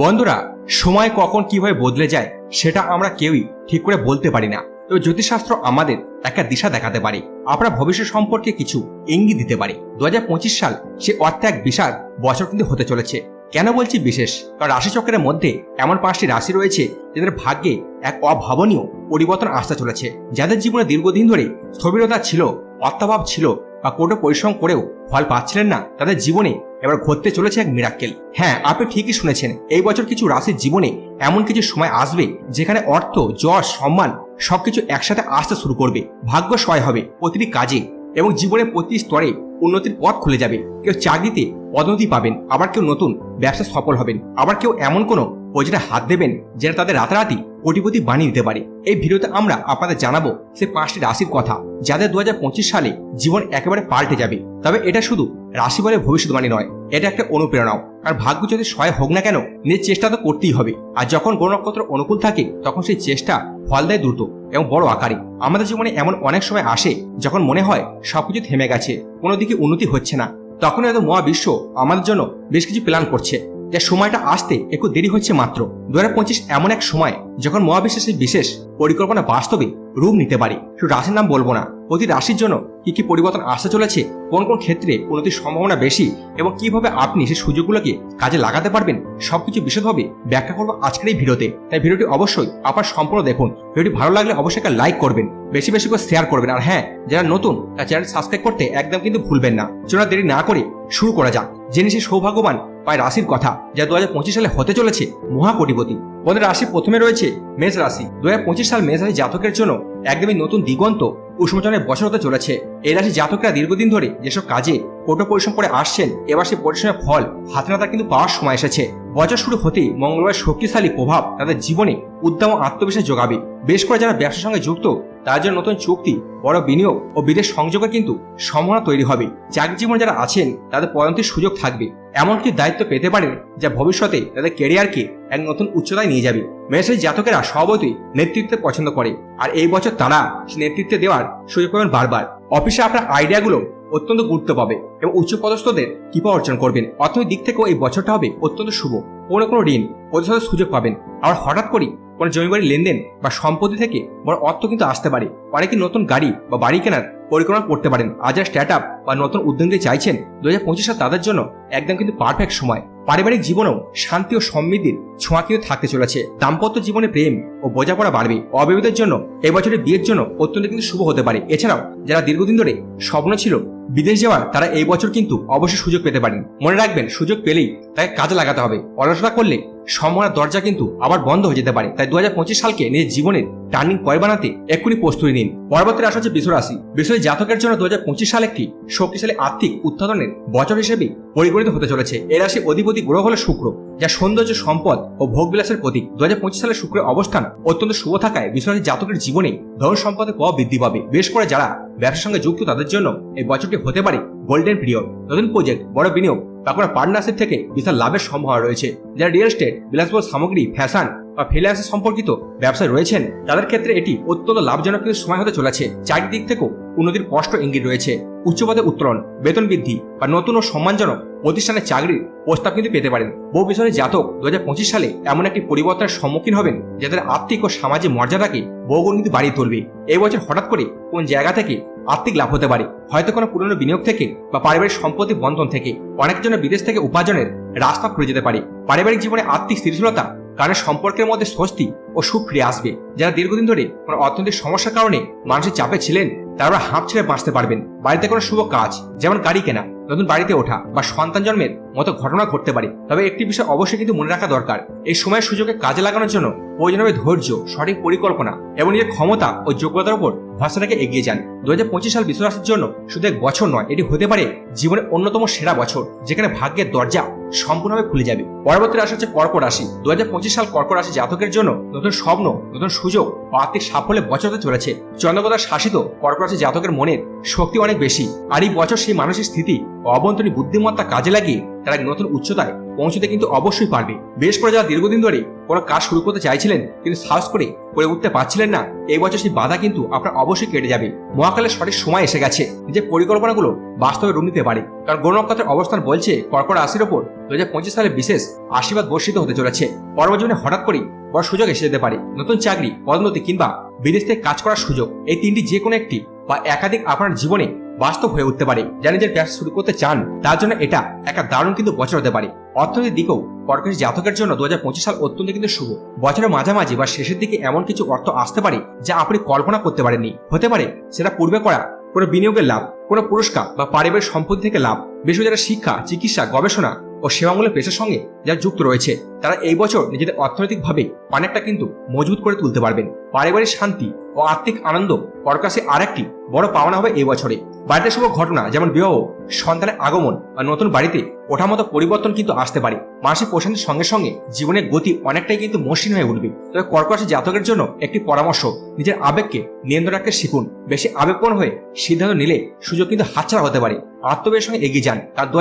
বন্ধুরা, সময় কখন কীভাবে বদলে যায় সেটা আমরা কেউই ঠিক করে বলতে পারি না। তবে জ্যোতিষশাস্ত্র আমাদের একটা দিশা দেখাতে পারে। আমরা ভবিষ্যৎ সম্পর্কে কিছু ইঙ্গিত দিতে পারে। দু হাজার পঁচিশ সাল সে অর্থে এক বিশাল বছর কিন্তু হতে চলেছে। কেন বলছি বিশেষ? কারণ রাশিচক্রের মধ্যে এমন পাঁচটি রাশি রয়েছে যাদের ভাগ্যে এক অভাবনীয় পরিবর্তন আসতে চলেছে। যাদের জীবনে দীর্ঘদিন ধরে স্থবিরতা ছিল, অর্থাভাব ছিল বা কোটো পরিশ্রম করেও ফল পাচ্ছিলেন না, তাদের জীবনে এবার ঘটতে চলেছে এক মিরাক্কেল হ্যাঁ আপনি ঠিকই শুনেছেন, এই বছর কিছু রাশির জীবনে এমন কিছু সময় আসবে যেখানে অর্থ, যশ, সম্মান সবকিছু একসাথে আসতে শুরু করবে। ভাগ্য সহায় হবে প্রতিটি কাজে এবং জীবনের প্রতি স্তরে উন্নতির পথ খুলে যাবে। কেউ চাকরিতে পদোন্নতি পাবেন, আবার কেউ নতুন ব্যবসা সফল হবেন, আবার কেউ এমন কোনো প্রজেক্টে হাত দেবেন, যেটা তাদের রাতারাতি কোটিপতি বানিয়ে দিতে পারে। এই ভিডিওতে আমরা আপনাদের জানাব সে পাঁচটি রাশির কথা, যাদের দু সালে জীবন একেবারে পাল্টে যাবে। তবে এটা শুধু রাশি বলে ভবিষ্যৎবাণী নয়, এটা একটা অনুপ্রেরণাও। আর ভাগ্য যদি সহায় হোক না কেন, নিজের চেষ্টা তো করতেই হবে। আর যখন গ্রহ নক্ষত্র অনুকূল থাকে, তখন সেই চেষ্টা ফল দেয় দ্রুত এবং বড় আকারে। আমাদের জীবনে এমন অনেক সময় আসে, যখন মনে হয় সবকিছু থেমে গেছে, কোনো দিকে উন্নতি হচ্ছে না। তখন হয়তো মহাবিশ্ব আমাদের জন্য বেশ কিছু প্ল্যান করছে। যে সময়টা আসতে একটু দেরি হচ্ছে মাত্র। দু হাজার পঁচিশ এমন এক সময়, যখন মহাবিশ্বের বিশেষ পরিকল্পনা বাস্তবে রূপ নিতে পারে। শুধু রাশির নাম বলব না, প্রতি রাশির জন্য কি কি পরিবর্তন আসতে চলেছে, কোন কোন ক্ষেত্রে উন্নতির সম্ভাবনা বেশি এবং কীভাবে আপনি সেই সুযোগগুলোকে কাজে লাগাতে পারবেন, সবকিছু বিশদভাবে ব্যাখ্যা করব আজকের এই ভিডিওতে। তাই ভিডিওটি অবশ্যই আপনার সম্পূর্ণ দেখুন। ভিডিওটি ভালো লাগলে অবশ্যই একটা লাইক করবেন, বেশি বেশি করে শেয়ার করবেন। আর হ্যাঁ যারা নতুন, তার চ্যানেল সাবস্ক্রাইব করতে একদম কিন্তু ভুলবেন না। চলো দেরি না করে শুরু করা যাক। জেনে সে সৌভাগ্যবান পায় রাশির কথা, যা দু হাজার পঁচিশ সালে হতে চলেছে মহাকোটিপতি। বন্ধুরা, রাশি প্রথমে রয়েছে মেষ রাশি। দুই হাজার পঁচিশ সাল মেষ রাশি জাতকের জন্য একদমই নতুন দিগন্ত উষ্মচনের বছর হতে চলেছে। এই রাশি জাতকরা দীর্ঘদিন ধরে যেসব কাজে কঠোর পরিশ্রম করে আসছেন, এবার সেই পরিশ্রমের ফল হাতে নাতা কিন্তু পাওয়ার সময় এসেছে। বছর শুরু হতেই মঙ্গলবার শক্তিশালী প্রভাব তাদের জীবনে উদ্যম আত্মবিশ্বাস যোগাবে। বেশ করে যারা ব্যবসার সঙ্গে যুক্ত জন্য নতুন চুক্তি, বড় বিনিয়োগ ও বিদেশ সংযোগের কিন্তু সম্ভাবনা তৈরি হবে। চাকরি জীবনে যারা আছেন, তাদের পদোন্নতির সুযোগ থাকবে। এমনকি দায়িত্ব পেতে পারেন যা ভবিষ্যতে তাদের কেরিয়ারকে এক নতুন উচ্চতায় নিয়ে যাবে। মেসেজ জাতকেরা স্বভাবতই নেতৃত্ব পছন্দ করে। আর এই বছর তারা নেতৃত্বে দেওয়ার সুযোগ পাবেন বারবার। অফিসে আপনার আইডিয়াগুলো অত্যন্ত গুরুত্ব পাবে এবং উচ্চপদস্থদের কৃপা অর্জন করবেন। অর্থনৈতিক দিক থেকেও এই বছরটা হবে অত্যন্ত শুভ। কোনো কোনো ঋণ পরিশোধের সুযোগ পাবেন। আবার হঠাৎ করেই কোনো জমিবাড়ি লেনদেন বা সম্পত্তি থেকে বড় অর্থ কিন্তু আসতে পারে। অনেকে নতুন গাড়ি বা বাড়ি কেনার পরিকল্পনা করতে পারেন। আজ আর স্টার্ট আপ বা নতুন উদ্যোগ চাইছেন দু হাজার পঁচিশ সাল তাদের জন্য একদম কিন্তু পারফেক্ট সময়। পারিবারিক জীবনেও শান্তি ও সমৃদ্ধির ছোঁয়া থাকতে চলেছে। দাম্পত্য জীবনে প্রেম ও বোঝাপড়া বাড়বে। অবিবাহিতের জন্য এবছরে বিয়ের জন্য অত্যন্ত কিন্তু শুভ হতে পারে। এছাড়াও যারা দীর্ঘদিন ধরে স্বপ্ন ছিল বিদেশ যাওয়ার, তারা এই বছর কিন্তু অবশ্যই সুযোগ পেতে পারেন। মনে রাখবেন, সুযোগ পেলেই তাকে কাজে লাগাতে হবে। অলসতা করলে সম্ভাবনার দরজা কিন্তু আবার বন্ধ হয়ে যেতে পারে। তাই দু হাজার পঁচিশ সালকে নিজের জীবনের টার্নিং পয়েন্ট বানাতে এক্ষুনি প্রস্তুতি নিন। পরবর্তী রাশি হচ্ছে বিশ্বরাশি বিশ্বের জাতকের জন্য দু সাল একটি শক্তিশালী আর্থিক উৎপাদনের বছর হিসেবে পরিগণিত হতে চলেছে। এ রাশি অধিপতি গ্রহ হল শুক্র, যা সৌন্দর্য, সম্পদ ও ভোগবিলাসের প্রতীক। দু হাজার পঁচিশ সালে শুক্রের অবস্থান অত্যন্ত শুভ থাকায় বিশ্বরাশি জাতকের জীবনে ধন সম্পদের প্রভাব বৃদ্ধি পাবে। বেশ করে যারা ব্যবসার সঙ্গে যুক্ত, তাদের জন্য এই বছরটি হতে পারে গোল্ডেন পিরিয়ড নতুন প্রজেক্ট বড় বিনিয়োগ কোনো পার্টনারশিপ থেকে বিশাল লাভের সম্ভাবনা রয়েছে যারা রিয়েল এস্টেট বিলাসবহুল সামগ্রী ফ্যাশন বা ফ্রিল্যান্সের সম্পর্কিত ব্যবসায় রয়েছেন, তাদের ক্ষেত্রে এটি অত্যন্ত লাভজনক কিন্তু সময় হতে চলেছে। চারিদিক থেকেও উন্নতির স্পষ্ট ইঙ্গিত রয়েছে। উচ্চপদে উত্তরণ, বেতন বৃদ্ধি বা নতুন ও সম্মানজনক প্রতিষ্ঠানে চাকরির প্রস্তাব কিন্তু পেতে পারেন। বহু বিষয়ে জাতক দু হাজার পঁচিশ সালে এমন একটি পরিবর্তনের সম্মুখীন হবেন, যাদের আর্থিক ও সামাজিক মর্যাদাকে বহুগুণ কিন্তু বাড়িয়ে তুলবে। এই বছর হঠাৎ করে কোন জায়গা থেকে আর্থিক লাভ হতে পারে? হয়তো কোনো পুরনো বিনিয়োগ থেকে বা পারিবারিক সম্পত্তি বন্ধন থেকে। অনেকের জন্য বিদেশ থেকে উপার্জনের রাস্তা খুলে যেতে পারে। পারিবারিক জীবনে আর্থিক স্থিতিশীলতা কারণ সম্পর্কের মধ্যে স্বস্তি ও সুখ ফিরে আসবে। যারা দীর্ঘদিন ধরে কোনো অর্থনৈতিক সমস্যার কারণে মানুষের চাপে ছিলেন, তারা হাঁপ ছেড়ে বাঁচতে পারবেন। বাড়িতে কোনো শুভ কাজ, যেমন গাড়ি কেনা, নতুন বাড়িতে ওঠা বা সন্তান জন্মের মতো ঘটনা ঘটতে পারে। তবে একটি বিষয় অবশ্যই কিন্তু মনে রাখা দরকার, এই সময়ের সুযোগে কাজে লাগানোর জন্য প্রয়োজন হবে ধৈর্য, সঠিক পরিকল্পনা এবং নিজের ক্ষমতা ও যোগ্যতার উপর ভরসা এগিয়ে যান। দু সাল বিশ্বরাশির জন্য শুধু এক বছর নয়, এটি হতে পারে জীবনের অন্যতম সেরা বছর, যেখানে ভাগ্যের দরজা সম্পূর্ণভাবে খুলে যাবে। পরবর্তী রাশি হচ্ছে কর্ক রাশি। দুই হাজার পঁচিশ সাল কর্ক রাশি জাতকের জন্য নতুন স্বপ্ন, নতুন সুযোগ ও আর্থিক সাফল্যে বছর চলেছে। চন্দ্রকতার শাসিত কর্ক রাশি জাতকের মনের শক্তি অনেক বেশি। আর এই বছর সেই মানসিক স্থিতি ও অভ্যন্তরীণ বুদ্ধিমত্তা কাজে লাগিয়ে তারা নতুন উচ্চতায় পৌঁছতে কিন্তু অবশ্যই পারবে। বেশ করে যারা দীর্ঘদিন ধরে কোনো কাজ শুরু করতে চাইছিলেন, কিন্তু সাহস করে করে উঠতে পারছিলেন না, এই বছর সেই বাধা কিন্তু আপনার অবশ্যই কেটে যাবে। মহাকালের সঠিক সময় এসে গেছে। নিজের পরিকল্পনাগুলো বাস্তবে রূপ নিতে পারে। কারণ গণ নক্ষত্রের অবস্থান বলছে, কর্কট রাশির ওপর দু সালে বিশেষ আশীর্বাদ বর্ষিত হতে চলেছে। কর্মজীবনে হঠাৎ করেই বড় সুযোগ এসে যেতে পারে। নতুন চাকরি, পদোন্নতি কিংবা বিদেশ থেকে কাজ করার সুযোগ, এই তিনটি যে কোনো একটি বা একাধিক আপনার জীবনে বাস্তব হয়ে উঠতে পারে। যারা নিজের ব্যবসা শুরু করতে চান, তার জন্য এটা একটা দারুণ কিন্তু বছর হতে পারে। অর্থনীতির দিকেও কর্কশ জাতকের জন্য দু হাজার পঁচিশ সাল অত্যন্ত কিন্তু শুভ। বছরের মাঝামাঝি বা শেষের দিকে এমন কিছু অর্থ আসতে পারে যা আপনি কল্পনা করতে পারেননি। হতে পারে সেটা পূর্বে করা কোনো বিনিয়োগের লাভ, কোনো পুরস্কার বা পারিবারিক সম্পত্তি থেকে লাভ। বিশেষ যারা শিক্ষা, চিকিৎসা, গবেষণা ও সেবামূলক পেশার সঙ্গে যারা যুক্ত রয়েছে, তারা এই বছর নিজেদের অর্থনৈতিকভাবে অনেকটা কিন্তু মজবুত করে তুলতে পারবেন। পারিবারিক শান্তি ও আর্থিক আনন্দ পরকাশে আর একটি বড় পাওনা হবে এই বছরে। বাড়িতে শুভ ঘটনা, যেমন বিবাহ, সন্তানের আগমন আর নতুন বাড়িতে ওঠার মতো পরিবর্তন কিন্তু আসতে পারে। মাসিক প্রশান্তির সঙ্গে সঙ্গে জীবনের গতি অনেকটাই কিন্তু মসৃণ হয়ে উঠবে। তবে কর্কট জাতকের জন্য একটি পরামর্শ, নিজের আবেগকে নিয়ন্ত্রণ রাখতে শিখুন। বেশি আবেগপূর্ণ হয়ে সিদ্ধান্ত নিলে সুযোগ কিন্তু হাতছাড়া হতে পারে। আত্মবিশ্বাসের সঙ্গে এগিয়ে যান। তার দু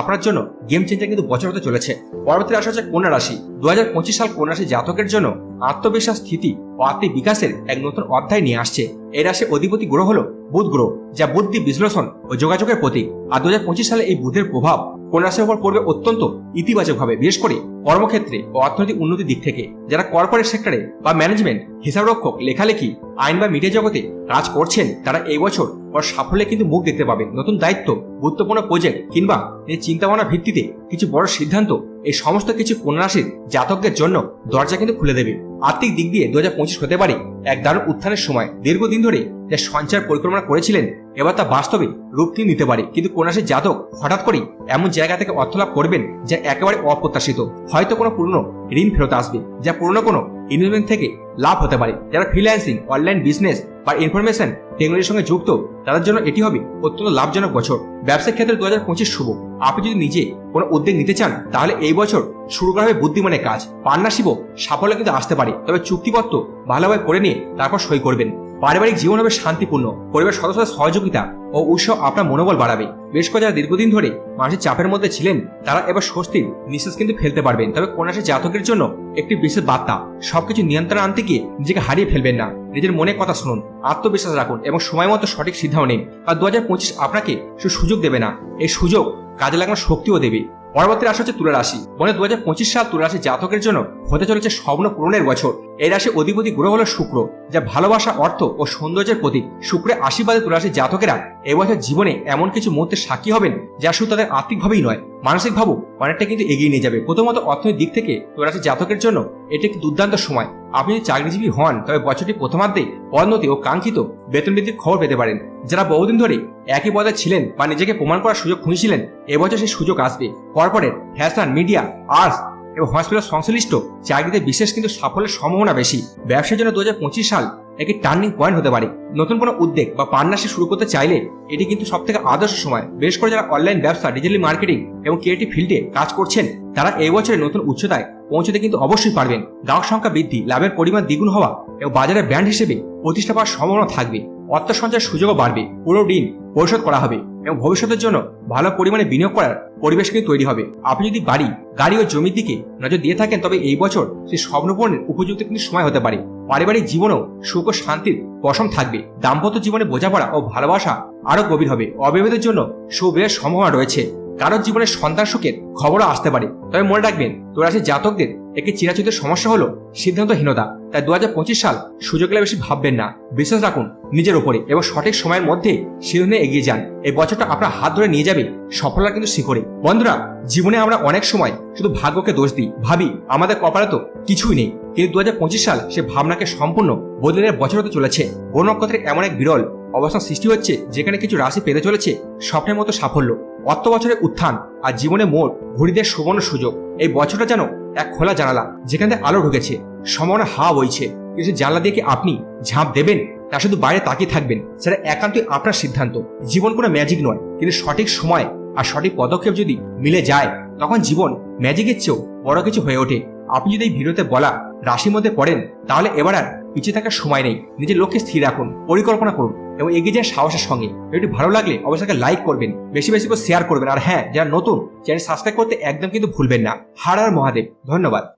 আপনার জন্য গেম চেঞ্জার কিন্তু বছর হতে চলেছে। পরবর্তী রাশি হচ্ছে কন্যা রাশি। দু হাজার পঁচিশ সাল কন্যা রাশি জাতকের জন্য আত্মবিশ্বাস, স্থিতি ও আত্মিক বিকাশের এক নতুন অধ্যায় নিয়ে আসছে। এই রাশির অধিপতি গ্রহ হল বুধ গ্রহ, যা বুদ্ধি বিশ্লেষণ ও যোগাযোগের প্রতীক। আর দুই হাজার পঁচিশ সালে এই বুধের প্রভাব কোন রাশির উপর পড়বে অত্যন্ত ইতিবাচকভাবে, বিশেষ করে কর্মক্ষেত্রে ও অর্থনৈতিক উন্নতির দিক থেকে যারা কর্পোরেট সেক্টরে বা ম্যানেজমেন্ট হিসাবরক্ষক, লেখালেখি, আইন বা মিডিয়া জগতে কাজ করছেন, তারা এই বছর ওর সাফল্যে কিন্তু মুখ দেখতে পাবেন। নতুন দায়িত্ব, গুরুত্বপূর্ণ প্রজেক্ট কিংবা নিজের চিন্তাভাবনার ভিত্তিতে কিছু বড় সিদ্ধান্ত, এই সমস্ত কিছু কন্যারাশির জাতকদের জন্য দরজা কিন্তু খুলে দেবে। আর্থিক দিক দিয়ে দু হাজার পঁচিশ হতে পারে এক দারুণ উত্থানের সময়। দীর্ঘদিন ধরে যে সঞ্চয়ের পরিকল্পনা করেছিলেন, এবার তা বাস্তবে রূপ দিয়ে নিতে পারে। কিন্তু কন্যাসের জাতক হঠাৎ করেই এমন জায়গা থেকে অর্থ লাভ করবেন যা একেবারে অপ্রত্যাশিত। হয়তো কোনো পুরনো ঋণ ফেরত আসবে, যা পুরনো কোনো ইনভেস্টমেন্ট থেকে লাভ হতে পারে। যারা ফ্রিল্যান্সিং অনলাইন বিজনেস বা ইনফরমেশন টেকনোলজির সঙ্গে যুক্ত, তাদের জন্য এটি হবে অত্যন্ত লাভজনক বছর। ব্যবসার ক্ষেত্রে দু হাজার পঁচিশ শুভ। আপনি যদি নিজে কোনো উদ্যোগ নিতে চান, তাহলে এই বছর শুরু করা হবে বুদ্ধিমানের কাজ। পার্টনারশিপও সাফল্য কিন্তু আসতে পারে। তবে চুক্তিপত্র ভালোভাবে করে নিয়ে তারপর সই করবেন। পারিবারিক জীবন হবে শান্তিপূর্ণ, পরিবার সদস্যদের সহযোগিতা ও উৎসব আপনার মনোবল বাড়াবে। বেশ করে যারা দীর্ঘদিন ধরে মানসিক চাপের মধ্যে ছিলেন, তারা এবার স্বস্তির নিঃশ্বাস কিন্তু ফেলতে পারবেন। তবে কন্যাসী জাতকের জন্য একটি বিশেষ বার্তা, সবকিছু নিয়ন্ত্রণে আনতে গিয়ে নিজেকে হারিয়ে ফেলবেন না। নিজের মনে কথা শুনুন, আত্মবিশ্বাস রাখুন এবং সময় মতো সঠিক সিদ্ধান্ত নিন। আর দু হাজার পঁচিশ আপনাকে সুযোগ দেবে না। এই সুযোগ কাজে লাগানোর শক্তিও দেবে। পরবর্তী রাশি হচ্ছে তুলা রাশি। হাজার দু সাল তুলা রাশি জাতকের জন্য হতে চলেছে স্বপ্ন পূরণের বছর। এই রাশি অধিপতি গ্রহ হল শুক্র, যা ভালোবাসা অর্থ ও সৌন্দর্যের প্রতীক। শুক্রের আশীর্বাদে তুলা রাশির জাতকেরা এবছর জীবনে এমন কিছু মুহূর্তে সাক্ষী হবেন যা শুধু তাদের আর্থিকভাবেই নয়, মানসিকভাবেও অনেকটা কিন্তু এগিয়ে নিয়ে যাবে। প্রথমত অর্থনৈতিক দিক থেকে রাশির জাতকের জন্য এটি একটি দুর্দান্ত সময়। আপনি যদি চাকরিজীবী হন, তবে বছরটি প্রথমার্ধে পদোন্নতি ও কাঙ্ক্ষিত বেতন বৃদ্ধির খবর পেতে পারেন। যারা বহুদিন ধরে একই পদে ছিলেন বা নিজেকে প্রমাণ করার সুযোগ খুঁজছিলেন, এবছর সেই সুযোগ আসবে। কর্পোরেট ফ্যাশন মিডিয়া, আর্টস এবং হসপিটাল সংশ্লিষ্ট চাকরিতে বিশেষ কিন্তু সাফল্যের সম্ভাবনা বেশি। ব্যবসার জন্য দু হাজার পঁচিশ সাল একটি টার্নিং পয়েন্ট হতে পারে। নতুন কোনো উদ্যোগ বা পার্টনারশিপ শুরু করতে চাইলে এটি কিন্তু সব থেকে আদর্শ সময়। বেশ করে যারা অনলাইন ব্যবসা ডিজিটাল মার্কেটিং এবং ক্রিয়েটিভ ফিল্ডে কাজ করছেন, তারা এই বছরে নতুন উচ্চতায় পৌঁছতে কিন্তু অবশ্যই পারবেন। গ্রাহক সংখ্যা বৃদ্ধি, লাভের পরিমাণ দ্বিগুণ হওয়া এবং বাজারে ব্র্যান্ড হিসেবে প্রতিষ্ঠা পাওয়ার সম্ভাবনা থাকবে। অর্থ সঞ্চয়ের সুযোগও বাড়বে। পুরো ঋণ পরিশোধ করা হবে এবং ভবিষ্যতের জন্য ভালো পরিমাণে বিনিয়োগ করার পরিবেশ কিন্তু তৈরি হবে। আপনি যদি বাড়ি, গাড়ি ও জমির দিকে নজর দিয়ে থাকেন, তবে এই বছর সেই স্বপ্নপূরণের উপযুক্ত কিন্তু সময় হতে পারে। পারিবারিক জীবনেও সুখ ও শান্তির পশম থাকবে। দাম্পত্য জীবনে বোঝাপড়া ও ভালোবাসা আরও গভীর হবে। অবিবাহিতের জন্য সুবিধের সম্ভাবনা রয়েছে। কারোর জীবনে সন্তান সুখের খবরও আসতে পারে। তবে মনে রাখবেন তোরা জাতকদের একটি চিরাচরিত সমস্যা হলো সিদ্ধান্তহীনতা। তাই দু হাজার পঁচিশ সাল সুযোগ এলে বেশি ভাববেন না। বিশ্বাস রাখুন, নিজের উপরে এবং সঠিক সময়ের মধ্যে সিদ্ধান্তে এগিয়ে যান। এই বছরটা আপনার হাত ধরে নিয়ে যাবে সফলতা কিন্তু শিখরে। বন্ধুরা, জীবনে আমরা অনেক সময় শুধু ভাগ্যকে দোষ দিই। ভাবি, আমাদের কপালে তো কিছুই নেই। কিন্তু দু হাজার পঁচিশ সাল সে ভাবনাকে সম্পূর্ণ বদলে দেওয়ার বছর হতে চলেছে। গণ এমন এক বিরল অবস্থান সৃষ্টি হচ্ছে, যেখানে কিছু রাশি পেতে চলেছে স্বপ্নের মতো সাফল্য। অর্থ বছরের উত্থান আর জীবনে মোট ঘুরিদের সুবর্ণ সুযোগ। এই বছরটা যেন এক খোলা জানালা যেখান থেকে আলো ঢুকেছে সম্ভাবনা হাওয়া বইছে। কিন্তু জানলা দিয়ে কি আপনি ঝাঁপ দেবেন? তা শুধু বাইরে তাকিয়ে থাকবেন। সেটা একান্তই আপনার সিদ্ধান্ত। জীবন কোনো ম্যাজিক নয়, কিন্তু সঠিক সময় আর সঠিক পদক্ষেপ যদি মিলে যায়, তখন জীবন ম্যাজিকের চেয়েও বড় কিছু হয়ে ওঠে। আপনি যদি এই ভিডিওতে বলা রাশির মধ্যে পড়েন, তাহলে এবার আর পিছিয়ে থাকার সময় নেই। নিজের লক্ষ্যে স্থির রাখুন, পরিকল্পনা করুন এবং এগিয়ে যান সাহসের সঙ্গে। ভিডিওটি ভালো লাগলে অবশ্যই লাইক করবেন, বেশি বেশি করে শেয়ার করবেন। আর হ্যাঁ যারা নতুন চ্যানেল সাবস্ক্রাইব করতে একদম কিন্তু ভুলবেন না। হার আর মহাদেব, ধন্যবাদ।